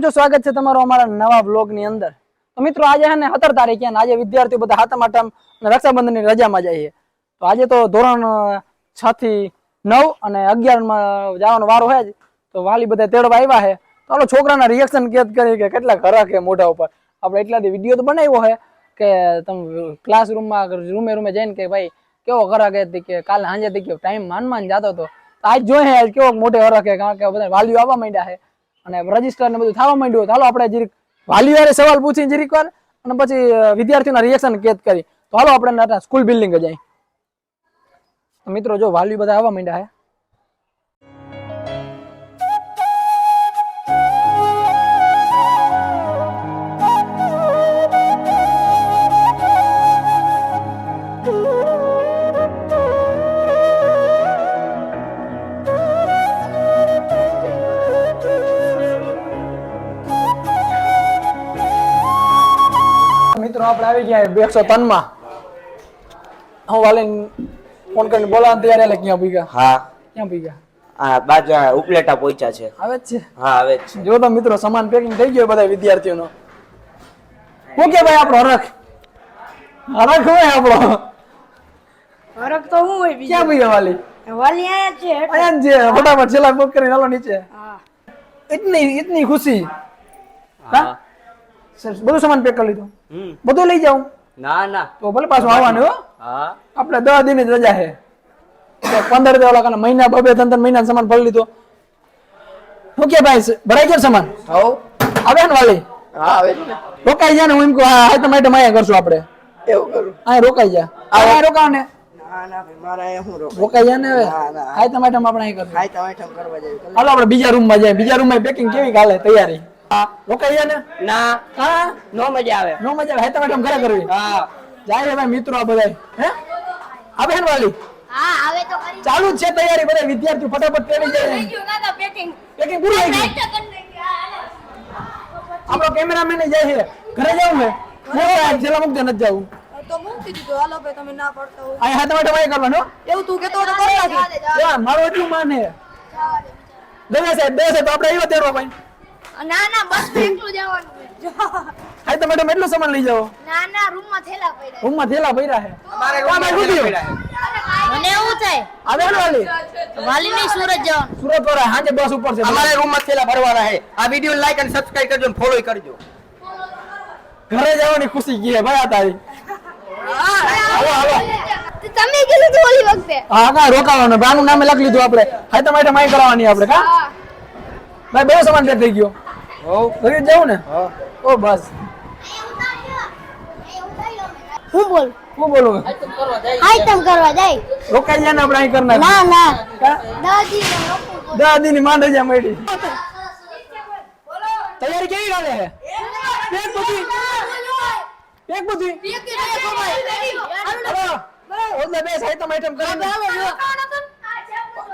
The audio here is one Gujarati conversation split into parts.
છો સ્વાગત છે તમારો અમારા નવા બ્લોગની અંદર. તો મિત્રો, આજે છે ને સત્તર તારીખે આજે વિદ્યાર્થીઓ બધા હાથમ આટમ રક્ષાબંધનની રજામાં જઈએ તો આજે તો ધોરણ છ થી નવ અને અગિયારમાં જવાનો વારો હે જ. તો વાલી બધા તેડવા આવ્યા છે તો આપણે છોકરાના રિએક્શન કેદ કરી કે કેટલા ખરા કે મોઢા ઉપર. આપણે એટલાથી વીડિયો તો બનાવ્યો છે કે તમે ક્લાસરૂમમાં રૂમે રૂમે જઈને કે ભાઈ, કેવો ખરા કે કે કાલે સાંજે કે ટાઈમ માન માન જતો હતો. આજ જોઈએ કેવો મોટે હરખ, કારણ કે બધા વાલીઓ આવવા માંડ્યા છે અને રજિસ્ટર ને બધું થવા માંડ્યું તો હાલો આપણે જરીક વાલી હારે સવાલ પૂછી જરીક વાર અને પછી વિદ્યાર્થીઓના રિએક્શન કેદ કરી. તો હાલો આપણે સ્કૂલ બિલ્ડિંગ જાય મિત્રો, જો વાલી બધા આવવા માંડ્યા છે મિત્રો આપણે આવી ગયા એકસો ત્રણમાં હું વાલીન ફોન કરીને બોલાવવા તૈયાર એટલે ક્યાં ભૂગ્યા હા. ક્યાં ભૂગ્યા આ બાજુ આ ઉપલેટા પહોંચ્યા છે. આવે જ છે. હા આવે જ છે. જો તો મિત્રો સામાન પેકિંગ થઈ ગયો બધા વિદ્યાર્થીઓનો. શું કે ભાઈ આપણો હરખ? હરખ હોય આપણો. હરખ તો હું હોય ક્યાં ભૂગ્યા વાલી? વાલી આયા છે ફટાફટ છેલ્લા બુક કરીને હાલો નીચે. હા. ઇતની ઇતની ખુશી. હા. સર, બધું સામાન પેક કરી લીધું. બધું લઈ જાઉં. ના ના. તો ભલે પાછું આવવાનું હો. હા. આપણે દસ દિન જ રજા છે. પંદર દે ઓલા મહિના બબે ત્રણ ત્રણ મહિના સામાન ભરી લીધો. શું કે ભાઈ ભરાઈ ગયો સામાન? હો આવે ને વાલી? હા આવે રોકાઈ જા ને હું એમ કહું હા તો આઈટમ અહીંયા કરશું આપણે. એવું કરું. અહીંયા રોકાઈ જા. રોકાવ ને હું રોકાઈ જાય ને હવે. હા તો માટે આપણે અહીં કરશું. ખાઈ ટમાટમ કરવા જાય હાલો આપણે બીજા રૂમમાં જાય બીજા રૂમમાં પેકિંગ કેવી કાલે? તૈયારી? રોકાઈ ને? ના. હા? નો મજા આવે. નો મજા આવે. હા તો ઘરે કરવી? હા. જાય રે ભાઈ મિત્રો આ બધા હે? આવે ને વાલી. હા આવે તો કરી ચાલુ જ છે તૈયારી બધા વિદ્યાર્થીઓ ફટાફટ તેડી જાય ના ના પેકિંગ. પેકિંગ પૂરી થઈ ગઈ. આપણો કેમેરામેન જાય છે. ઘરે જવું હે જેલા મુકતે નથી જવું તો મૂકી દીધું. હાલો ભાઈ તમે ના પડતા હો માટે વાય કરવાનો એવું તું કેતો તો કરી નાખી. યા એટલું માને દવે સાહેબ દવે સાહેબ તો આપણે આવ્યો તેરવા ભાઈ. ના ના બસમાં એકલું જવાનું હાય તો મેડમ એટલું સામાન લઈ જાઓ. ના ના રૂમમાં થેલા પડ્યા રૂમમાં થેલા ભર્યા છે. અમારે કોણ ભાઈ ગુડ્યું? મને એવું થાય. આવે ને વાલી? વાલી ની સુરત જવાનું. સુરત વાળા હાજે બસ ઉપર છે. અમારે રૂમમાં થેલા ભરવાના છે. આ વિડિયો લાઈક અને સબસ્ક્રાઇબ કરજો અને ફોલો કરજો. ઘરે જવાની ખુશી ગઈ ભાઈ આ તારી. હાલો હાલો તમે કીધું તું ઓલી વખતે. હા કા રોકાવાનું? બાનું નામે લખી લીધું આપણે. હાય તો માટે માઈ કરવાની આપણે કા? ભાઈ બહુ સામાન પેક થઈ ગયો. ઘરે જવું ને? ઓ બસ. હું બોલ? હું બોલું? આઈટમ કરવા જાય. રોકાઈ જાય ને આપણે અહીં કરનાર ના ના. દાદી દાદી ની માંડ મળી. તૈયારી કેવી ચાલે છે? પેક બધી. પેક બધી. હાલો. ઓલે બે સાઈડ આઈટમ કરીને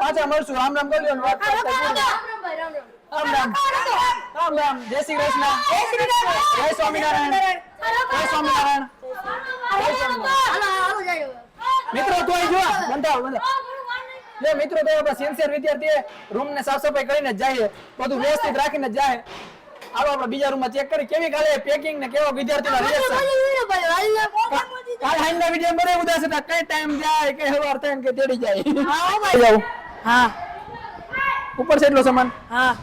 પાછા મળશું. રામ રામ કરી લ્યો વાત રામ રામ. રામ રામ રામ રામ જય શ્રી કૃષ્ણ. જય સ્વામિનારાયણ. જય સ્વામિનારાયણ. મિત્રો તો અહીં જો બંધાવ બંધાવ. જો મિત્રો તો બસ સિન્સિયર વિદ્યાર્થી રૂમ ને સાફ સફાઈ કરીને જાય બધું વ્યવસ્થિત રાખીને જાય. આવો આપણે બીજા રૂમમાં ચેક કરી. કેવી કાલે પેકિંગ ને કેવો વિદ્યાર્થીનો રિએક્શન કાલ હાઈના વિડિયો બરે ઉદાસ હતા કઈ ટાઈમ જાય કઈ હવાર થાય કે તેડી જાય. જાઉં હા. ઉપર છે એટલો સામાન? હા.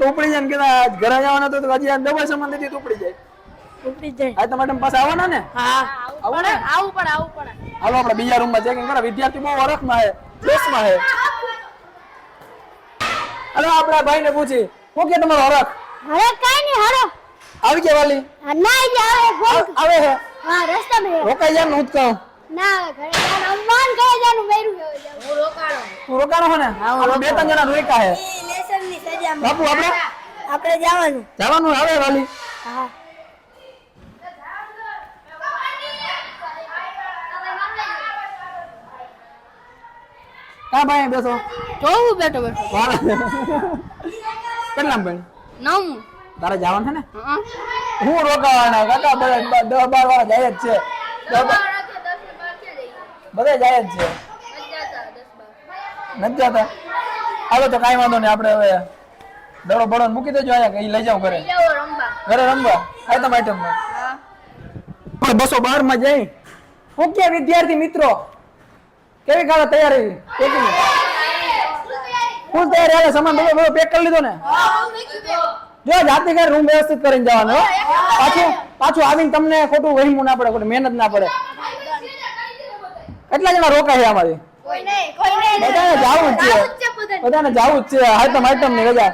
તો ઉપડી જાય ને કે ઘરે જવાના તો તો હજી આ ડબલ સામાન દીધી તો ઉપડી જાય. ઉપડી જાય. આ તમારે પાસે આવવાના ને? હા. આવો આવું પણ આવું પણ. હાલો આપણે બીજા રૂમમાં ચેકિંગ કરો. વિદ્યાર્થી બહુ વરખમાં છે દેશમાં છે. હાલો આપણા ભાઈ ને પૂછી કે તમારો હરખ હવે કઈ નહીં હારો આવી ગયા વાલી? ના જાવે આવ- આવે હે હા રસ્તા મે. રોકાઈ જાય ને હું જ કહું. ના ઘરે જવાનું અમ્માન ઘરે જવાનું બેરું હું રોકાણો. હું રોકાણો હો ને બે ત્રણ જણા રોકા સજા બાપુ આપણે? આપણે જવાનું. જવાનું આવે વાલી. હા. કા ભાઈ બેસો? જોવું બેઠો બેઠો. કેટલા કેટલામ ભાઈ? નવ. તારે જવાનું છે ને? હું. રોકાવાના? કાકા બધા દસ બાર વાળા જાય જ છે. બધા જાય જ છે. નથી જતા? હાલો તો કાંઈ વાંધો નહીં આપણે હવે દડો બડો મૂકી દેજો અહીંયા કઈ લઈ જાવ ઘરે. ઘરે રમવા? આઈટમ આઈટમમાં? બસો બારમાં જઈ હું કે વિદ્યાર્થી મિત્રો? કેવી કાળે તૈયારી? પેકિંગ? ફૂલ તૈયારી હાલે સામાન બધો બધો પેક કરી લીધો ને? જો જાતે ઘરે રૂમ વ્યવસ્થિત કરીને જવાનું પાછું પાછું આવીને તમને ખોટું વહીમું ના પડે ખોટું મહેનત ના પડે. કેટલા જણા રોકાય છે બધાને જાવું જ છે. બધાને. જાવું જ છે. આઈટમ આઈટમની રજા.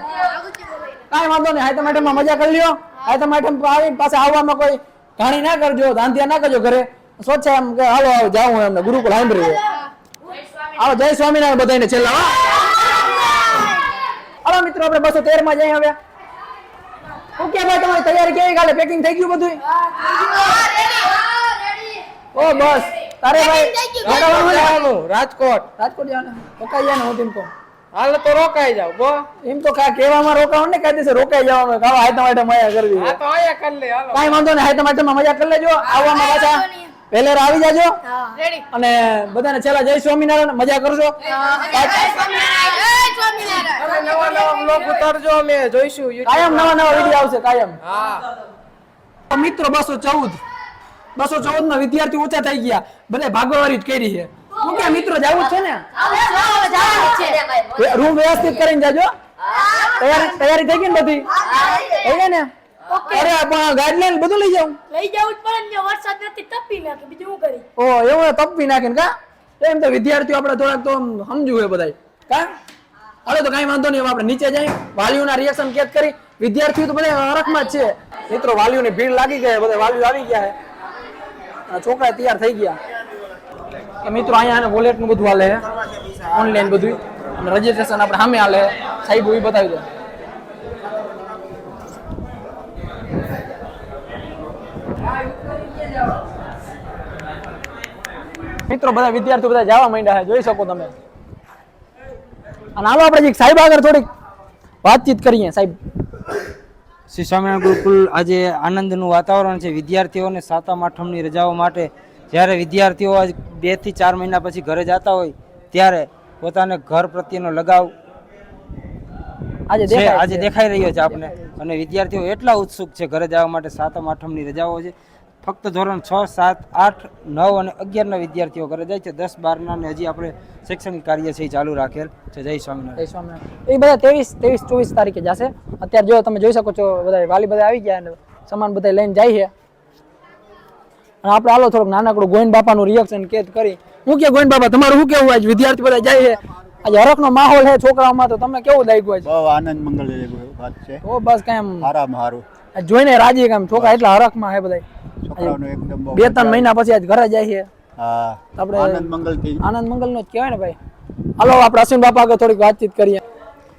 કાંઈ વાંધો નહીં આઈટમ આઈટમમાં મજા કરી લ્યો. આઈટમ આઈટમ આવી પાછા આવવામાં કોઈ ઘાણી ના કરજો ધાંધિયા ના કરજો ઘરે. સ્વચ્છ એમ કે હાલો આવો જાવું એમને. ગુરુકુલ સાંભળી આવો જય સ્વામિનારાયણ બધાને છેલ્લા હો. હાલો મિત્રો આપણે બસો તેરમાં જઈએ હવે ઓકે ભાઈ તમારી તૈયારી કેવી? કાલે પેકિંગ થઈ ગયું બધું ઓ બસ. તારે ભાઈ રાજકોટ. રાજકોટ જવાનું. રોકાઈ જાય ને હું તેમ કહું હાલ તો રોકાઈ જાવ બો. એમ તો કા કેવામાં રોકાવાનું ને કાયદેસર રોકાઈ જવાનું કાવા હાઈટમ માટે મજા કરવી હા તો આયા કર લે હાલો. કાઈ વાંધો નહીં હાઈટમ આઈટમ મજા કરી લેજો. આવવામાં પાછા. પહેલે આવી જાજો. રેડી અને બધાને છેલ્લા જય સ્વામિનારાયણ. મજા કરજો. તમે નવા નવા બ્લોગ ઉતારજો અમે જોઈશું કાયમ નવા નવા વિડિયો આવશે કાયમ. હા. મિત્રો બસો ચૌદ. બસો ચૌદમાં વિદ્યાર્થી ઓછા થઈ ગયા. બધે ભાગોવારી જ કરી છે. હું કે મિત્રો જવું છે ને? રૂમ વ્યવસ્થિત કરીને જાજો. તૈયારી તૈયારી થઈ ગઈ ને બધી? થઈ ગઈ. ને? અરે પણ ગાઈડલાઈન બધું લઈ જાઉં. લઈ જવું પડે ને વરસાદ નથી તપી નાખે. બીજું શું કરી ઓ એવું તપી નાખે નાખીને કા? એમ તો વિદ્યાર્થીઓ આપણે થોડાક તો સમજવું હોય બધાય. કા? હાલો તો કઈ વાંધો નહીં હવે આપણે નીચે જઈ વાલીઓના રિએક્શન કેદ કરી. વિદ્યાર્થીઓ તો બધા હરખમાં જ છે. મિત્રો વાલીઓની ભીડ લાગી ગઈ બધા વાલીઓ આવી ગયા છે. છોકરા તૈયાર થઈ ગયા. મિત્રો અહીંયા વોલેટનું બધું હાલે. ઓનલાઈન બધું રજીસ્ટ્રેશન આપણે સામે હાલે. સાહેબ એ બતાવી દો. મિત્રો, બધા વિદ્યાર્થીઓ બધા જવા માંડ્યા જોઈ શકો તમે. અને આવો આપણે સાહેબ આગળ થોડીક વાતચીત કરીએ, સાહેબ. શ્રી સ્વામિનારાયણ ગુરુકુલ આજે આનંદનું વાતાવરણ છે. વિદ્યાર્થીઓને સાતમ આઠમની રજાઓ માટે જ્યારે વિદ્યાર્થીઓ આજ બેથી ચાર મહિના પછી ઘરે જતા હોય ત્યારે પોતાને ઘર પ્રત્યેનો લગાવ આજે દેખાઈ રહ્યો છે આપણે અને વિદ્યાર્થીઓ એટલા ઉત્સુક છે ઘરે જવા માટે સાતમ આઠમની રજાઓ છે. ફક્ત ધોરણ છ સાત આઠ નવ અને અગિયારના વિદ્યાર્થીઓ ઘરે જાય છે. દસ બારના ને હજી આપણે શૈક્ષણિક કાર્ય છે એ ચાલુ રાખેલ છે. જય સ્વામિનારાયણ. જય સ્વામિનારાયણ. એ બધા ત્રેવીસ ત્રેવીસ ચોવીસ તારીખે જશે. અત્યારે જો તમે જોઈ શકો છો બધા વાલી બધા આવી ગયા અને સામાન બધા લઈને જાય છે. અને આપણે હાલો થોડુંક નાનકડું ગોવિંદ બાપાનું રિએક્શન કેદ કરી. હું કે ગોવિંદ બાપા તમારું શું કેવું આજ? વિદ્યાર્થી બધા જાય છે. આજે હરખનો માહોલ છે છોકરાઓમાં તો તમને કેવું લાગ્યું છે બહુ આનંદ મંગલ વાત છે. ઓ બસ કાંઈ એમ સારામાં સારું જોઈને રાજી કામ છોકરા એટલા હરખમાં હે બધા બે ત્રણ મહિના પછી આજ ઘરે જાય છે. આપણે- આનંદ મંગલથી આનંદ મંગલનો જ કહેવાય ને ભાઈ. હાલો આપણે અશ્વિન બાપા આગળ થોડીક વાતચીત કરીએ.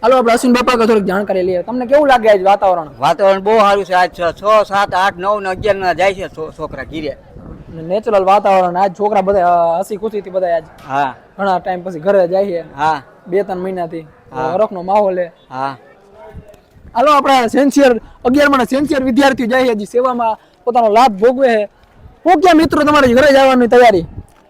હાલો આપણે અશ્વિન બાપા આગળ થોડીક જાણકારી લઈએ. તમને કેવું લાગે આજ વાતાવરણ? વાતાવરણ બહુ સારું છે. આજ છ સાત આઠ નવ ને અગિયાર ના જાય છે છોકરા ઘીરે. નેચરલ વાતાવરણ આજ છોકરા બધા હસી હસી ખુશીથી બધા આજ. હા. ઘણા ટાઈમ પછી ઘરે જાય છે. હા. બે ત્રણ મહિનાથી. હરખનો માહોલ હે હા. હાલો આપણા સેન્સિયર અગિયારમાં સેન્સિયર વિદ્યાર્થીઓ જાય હજી સેવામાં પોતાનો લાભ ભોગવે છે. હું ક્યાં મિત્રો તમારે ઘરે જવાની તૈયારી?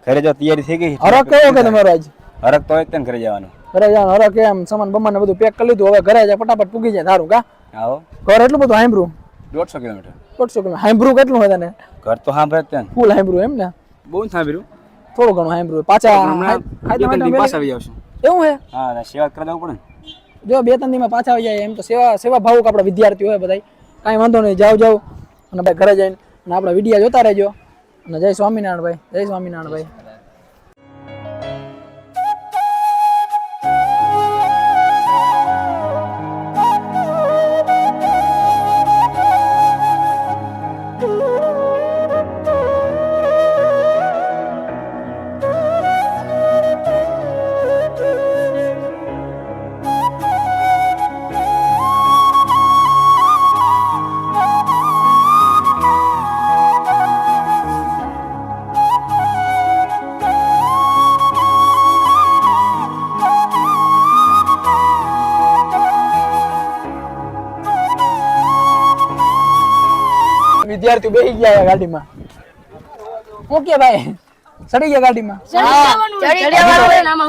ઘરે જો તૈયારી થઈ ગઈ હરક કયો કે તમારો આજ? હરક તો એક ઘરે જવાનું. ઘરે જવાનું હરક એમ સામાન બમાન ને બધું પેક કરી લીધું. હવે ઘરે જાય ફટાફટ પૂગી જાય તારું કા? આવો. ઘર એટલું બધું હાંભરું દોઢસો કિલોમીટર. દોઢસો કિલોમીટર. હાંભરું કેટલું હોય તને? ઘર તો સાંભળે ત્યાં ફૂલ હાંભરું એમ ને? બહુ સાંભળ્યું. થોડું ઘણું હાંભળ્યું પાછા પાછા આવી આવશું એવું હે? હા સેવા કરવા જવું પડે ને. જો બે ત્રણ દીમાં પાછા આવી જાય એમ તો સેવા સેવા ભાવુક આપણા વિદ્યાર્થીઓ હોય બધા કાંઈ વાંધો નહીં, જાઓ જાઓ. અને ભાઈ ઘરે જઈને. અને આપણા વિડીયા જોતા રહેજો. અને જય સ્વામિનારાયણ ભાઈ, જય સ્વામિનારાયણ ભાઈ. વિદ્યાર્થીઓ બેસી ગયા ગાડીમાં. ઓકે ભાઈ? ચડી ગયા ગાડીમાં?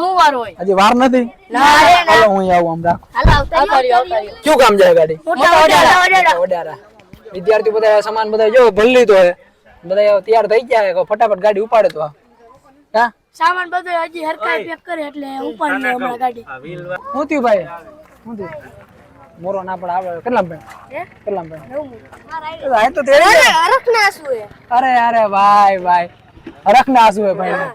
હું. હજી વાર નથી? હાલો હું આવું આમ રાખો. કયું કામ જાય ગાડી? મોટા વિદ્યાર્થી બધા સામાન બધા જો ભલ્લી લીધો હે. બધા તૈયાર થઈ ગયા હે ફટાફટ ગાડી ઉપાડે તો હા? સામાન બધો હજી હરખાઈ પેક કરે એટલે ઉપાડી લે હમણાં ગાડી. શું થયું ભાઈ? હું થયું? મોરો ના પણ આવે. કેટલા ભાઈ? કેટલા ભાઈ? આ તો તેરે અરે અરે ભાઈ ભાઈ હરખ ના આંસુ હે ભાઈ.